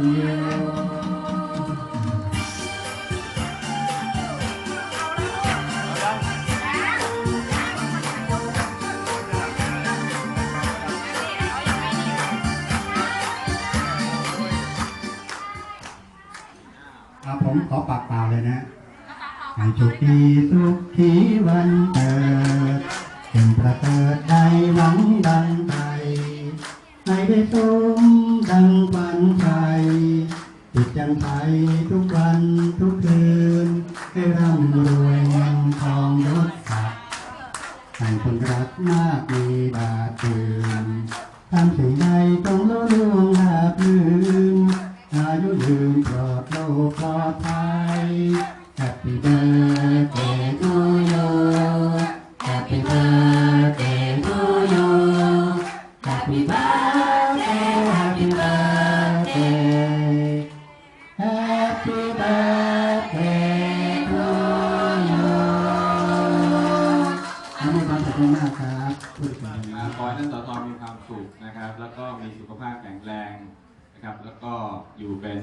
ครัผมขอปากเปล่าเลยนะทุกีสุขีวันเกิดเป็นประเสริฐใจหวังดังใจให้ได้สมดังฝันใฝ่ ไทยทุกวันทุกคืน ให้ร่ำรวยเงินทองยศศักดิ์ให้คนรักมากมีบาดเตือนทำสิ่งใดต้องละล่วงหาบลืมอายุยืนปลอดโลกปลอดภัย Happy birthday มากครับพูดถึงอ่าขอให้ท่านสสมีความสุขนะครับ แล้วก็มีสุขภาพแข็งแรงนะครับ แล้วก็อยู่เป็น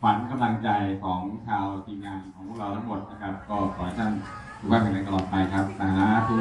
ขวัญกำลังใจของชาวทีมงานของพวกเราทั้งหมดนะครับ ก็ขอให้ท่านสุขภาพแข็งแรงตลอดไปครับสาธุ